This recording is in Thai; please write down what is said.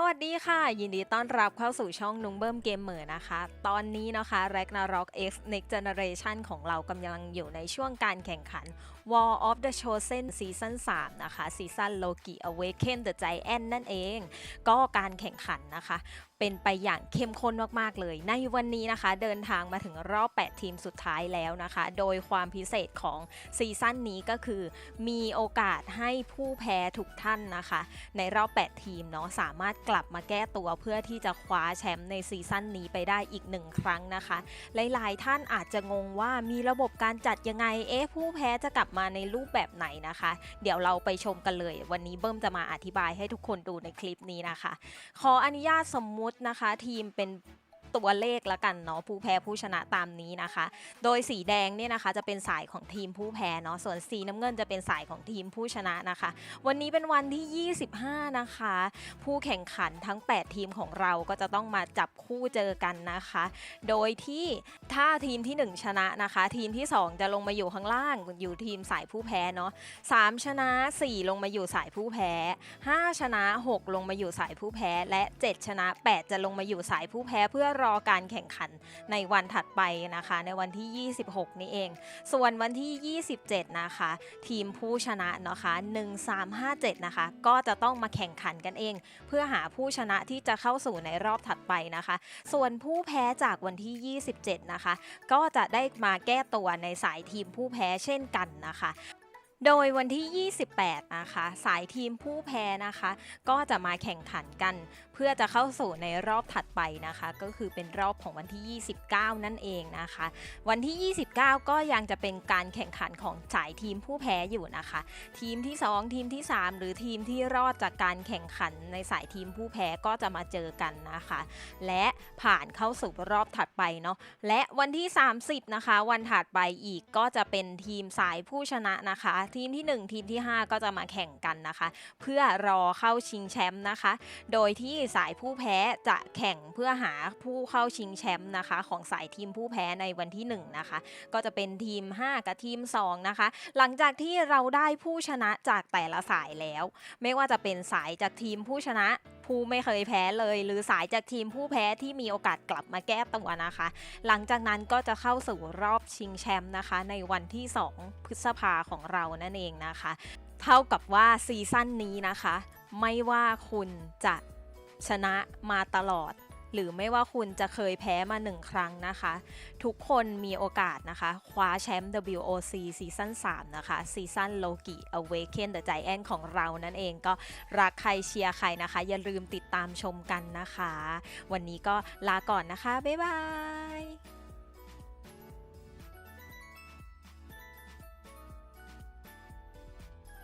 สวัสดีค่ะ ยินดีต้อนรับเข้าสู่ช่องนุงเบิ้มเกมเมอร์นะคะ ตอนนี้นะคะ Ragnarok X Next Generation ของเรากำลังอยู่ในช่วงการแข่งขัน War of the Chosen Season 3 นะคะ Season Loki Awaken the Giant นั่นเอง ก็การแข่งขันนะคะ เป็นไปอย่างเข้มข้นมากๆเลย ในวันนี้นะคะ เดินทางมาถึงรอบ 8 ทีมสุดท้ายแล้วนะคะ โดยความพิเศษของซีซั่นนี้ก็คือ มีโอกาสให้ผู้แพ้ทุกท่านนะคะ ในรอบ 8 ทีมเนาะสามารถกลับมาแก้ตัวเพื่อที่จะคว้าแชมป์ในซีซั่นนี้ไปได้อีกหนึ่งครั้งนะคะ หลายๆ ท่านอาจจะงงว่ามีระบบการจัดยังไงเอ๊ะผู้แพ้จะกลับมาในรูปแบบไหนนะคะ เดี๋ยวเราไปชมกันเลย วันนี้เบิ้มจะมาอธิบายให้ทุกคนดูในคลิปนี้นะคะ ขออนุญาตสมมุตินะคะ ทีมเป็น ตัวเลขละกันเนาะผู้แพ้ผู้ชนะตามนี้นะคะ โดยสีแดงเนี่ยนะคะจะเป็นสายของทีมผู้แพ้เนาะส่วนสีน้ำเงินจะเป็นสายของทีมผู้ชนะนะคะ วันนี้เป็นวันที่ 25 นะคะ ผู้แข่งขันทั้ง 8 ทีมของเราก็จะต้องมาจับคู่เจอกันนะคะ โดยที่ถ้าทีมที่ 1 ชนะนะคะ ทีมที่ 2 จะลงมาอยู่ข้างล่างอยู่ทีมสายผู้แพ้เนาะ3ชนะ 4 ลงมาอยู่สายผู้แพ้ 5 ชนะ 6 ลงมาอยู่สายผู้แพ้ และ 7 ชนะ 8 จะลงมาอยู่สายผู้แพ้เพื่อรอการแข่งขันในวันถัดไปนะคะ ในวันที่ 26 นี้เอง ส่วนวันที่ 27 นะคะ ทีมผู้ชนะนะคะ 1357 นะคะ ก็จะต้องมาแข่งขันกันเอง เพื่อหาผู้ชนะที่จะเข้าสู่ในรอบถัดไปนะคะ ส่วนผู้แพ้จากวันที่ 27 นะคะ ก็จะได้มาแก้ตัวในสายทีมผู้แพ้เช่นกันนะคะ โดยวันที่ 28 นะคะ สายทีมผู้แพ้นะคะ ก็จะมาแข่งขันกัน เพื่อจะเข้าสู่ในรอบถัดไปนะคะ ก็คือเป็นรอบของวันที่ 29 นั่นเองนะคะ วันที่ 29 ก็ยังจะเป็นการแข่งขันของสายทีมผู้แพ้อยู่นะคะ ทีมที่ 2 ทีมที่ 3 หรือทีมที่รอดจากการแข่งขันในสายทีมผู้แพ้ก็จะมาเจอกันนะคะ และผ่านเข้าสู่รอบถัดไปเนาะและวันที่ 30 นะคะ วันถัดไปอีกก็จะเป็นทีมสายผู้ชนะนะคะทีมที่ 1 ทีมที่ 5 ก็จะมาแข่งกันนะคะ เพื่อรอเข้าชิงแชมป์นะคะ โดยที่สายผู้แพ้จะแข่งเพื่อหาผู้เข้าชิงแชมป์นะคะ ของสายทีมผู้แพ้ในวันที่ 1 นะคะ ก็จะเป็นทีม 5 กับทีม 2 นะคะ หลังจากที่เราได้ผู้ชนะจากแต่ละสายแล้ว ไม่ว่าจะเป็นสายจากทีมผู้ชนะ ผู้ไม่เคยแพ้เลย หรือสายจากทีมผู้แพ้ที่มีโอกาสกลับมาแก้ตัวนะคะ หลังจากนั้นก็จะเข้าสู่รอบชิงแชมป์นะคะ ในวันที่ 2 พฤษภาของเรานั่นเองนะคะ เท่ากับว่าซีซั่นนี้นะคะ ไม่ว่าคุณจะชนะมาตลอด หรือไม่ว่าคุณจะเคยแพ้มาหนึ่งครั้งนะคะ ทุกคนมีโอกาสนะคะ คว้าแชมป์ WOC ซีซั่น3นะคะซีซั่น Loki Awaken the Giant ของเรานั่นเองก็รักใครเชียร์ใครนะคะ อย่าลืมติดตามชมกันนะคะ วันนี้ก็ลาก่อนนะคะ บ๊ายบาย